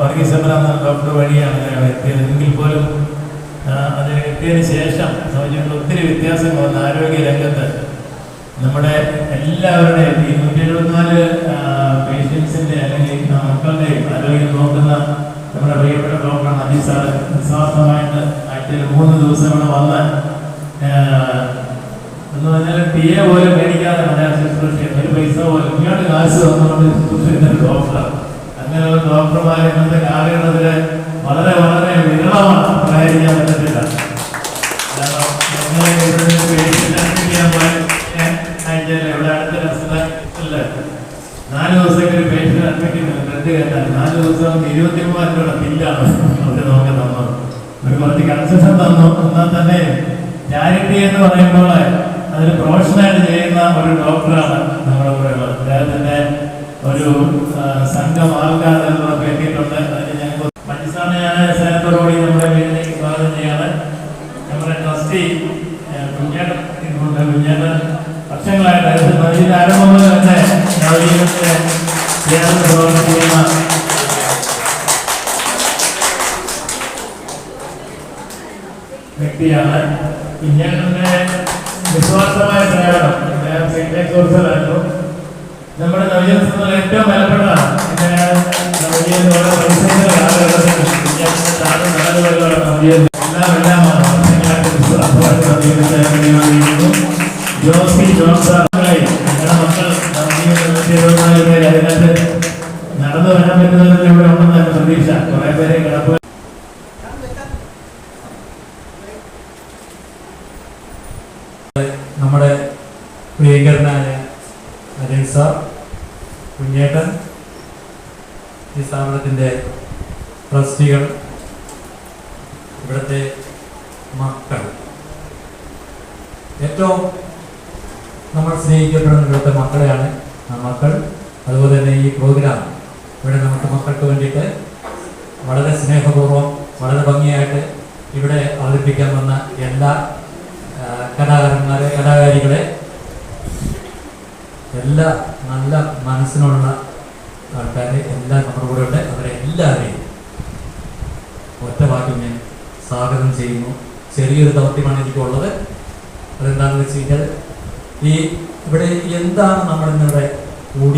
വർഗീസമര എന്ന ഡോക്ടർ വഴിയാണ് അയാൾ എത്തിയത്. എങ്കിൽ പോലും അതിന് എത്തിയതിന് ശേഷം സംബന്ധിച്ചുകൊണ്ട് ഒത്തിരി വ്യത്യാസങ്ങൾ വന്ന ആരോഗ്യ രംഗത്ത് നമ്മുടെ എല്ലാവരുടെയും ഈ നൂറ്റി എഴുപത്തിനാല് പേഷ്യൻസിന്റെ അല്ലെങ്കിൽ മക്കളുടെയും ആരോഗ്യം നോക്കുന്ന നമ്മുടെ പ്രിയപ്പെട്ട ഡോക്ടറാണ് അജി സാർ നിസ്വാർത്ഥമായിട്ട് ആഴ്ചയിൽ മൂന്ന് ദിവസം ഇവിടെ വന്ന് എന്ന് പറഞ്ഞാൽ ടി എ പോലും മേടിക്കാതെ മലയാള ഡോക്ടർമാർ ഇന്നത്തെ കാലഘട്ടത്തിൽ വളരെ വളരെ വിരളമാണ് പറയാതിരിക്കാൻ പറ്റത്തില്ല. ഇവിടെ അടുത്ത ഹോസ്പിറ്റലിൽ നാല് ദിവസത്തേക്ക് ഒരു പേഷ്യന്റ് അഡ്മിറ്റ് ചെയ്യുന്നു ബ്ലഡ് നാല് ദിവസം ഇരുപത്തി മൂവായിരം രൂപ ബില്ലാണ് അവർ നമുക്ക് തന്നത് ഒരു കുറച്ച് കൺസെഷൻ തന്നു. എന്നാൽ തന്നെ ചാരിറ്റി എന്ന് പറയുമ്പോൾ അതിൽ പ്രൊഫഷനായിട്ട് ചെയ്യുന്ന ഒരു ഡോക്ടറാണ് നമ്മുടെ കൂടെയുള്ളത് അദ്ദേഹത്തിന്റെ ഒരു സംഘം ആൾക്കാർ സ്നേഹത്തോടുകൂടി നമ്മുടെ വീട്ടിലേക്ക് സ്വാഗതം ചെയ്യാണ്. നമ്മുടെ ട്രസ്റ്റി കുഞ്ഞേട്ടൻ ഇതുകൊണ്ട് കുഞ്ഞേട്ടൻ വർഷങ്ങളായിട്ട് നവീന ആരംഭം മുതൽ തന്നെ നവീനത്തെ പ്രവർത്തിക്കുന്ന വ്യക്തിയാണ്. കുഞ്ഞേട്ടന്റെ വിശ്വാസമായ കോഴ്സിലായിരുന്നു നമ്മുടെ സംഘത്തിൽ ഏറ്റവും വിലപ്പെട്ടതാണ്. പിന്നെ ജോസി അതിനകത്ത് നടന്നു വരാൻ പറ്റുന്നതിൽ ഇവിടെ ഉണ്ടെന്ന് എന്റെ പ്രതീക്ഷ കുറെ പേരെ കിടപ്പ് നമ്മുടെ പ്രിയങ്കരനായ അനിൽ സാർ കുഞ്ഞേട്ടൻ ഈ സ്ഥാപനത്തിന്റെ ട്രസ്റ്റികൾ ഇവിടുത്തെ മക്കൾ. ഏറ്റവും നമ്മൾ സ്നേഹിക്കപ്പെടുന്ന ഇവിടുത്തെ മക്കളെയാണ് ആ മക്കൾ. അതുപോലെ തന്നെ ഈ പ്രോഗ്രാം ഇവിടെ നമുക്ക് മക്കൾക്ക് വേണ്ടിയിട്ട് വളരെ സ്നേഹപൂർവം വളരെ ഭംഗിയായിട്ട് ഇവിടെ അവതരിപ്പിക്കാൻ വന്ന എല്ലാ കലാകാരന്മാരെ കലാകാരികളെ എല്ലാ നല്ല മനസ്സിനുള്ള ആൾക്കാരെ എല്ലാ നമ്മുടെ കൂടെ ഉണ്ട്. അവരെ എല്ലാവരെയും ഒറ്റ വാക്കിൽ ഞാൻ സ്വാഗതം ചെയ്യുന്നു. ചെറിയൊരു ദൗത്യമാണ് എനിക്കുള്ളത്. അതെന്താണെന്ന് വെച്ച് കഴിഞ്ഞാൽ ഈ ഇവിടെ എന്താണ് നമ്മൾ ഇന്നിവിടെ കൂടി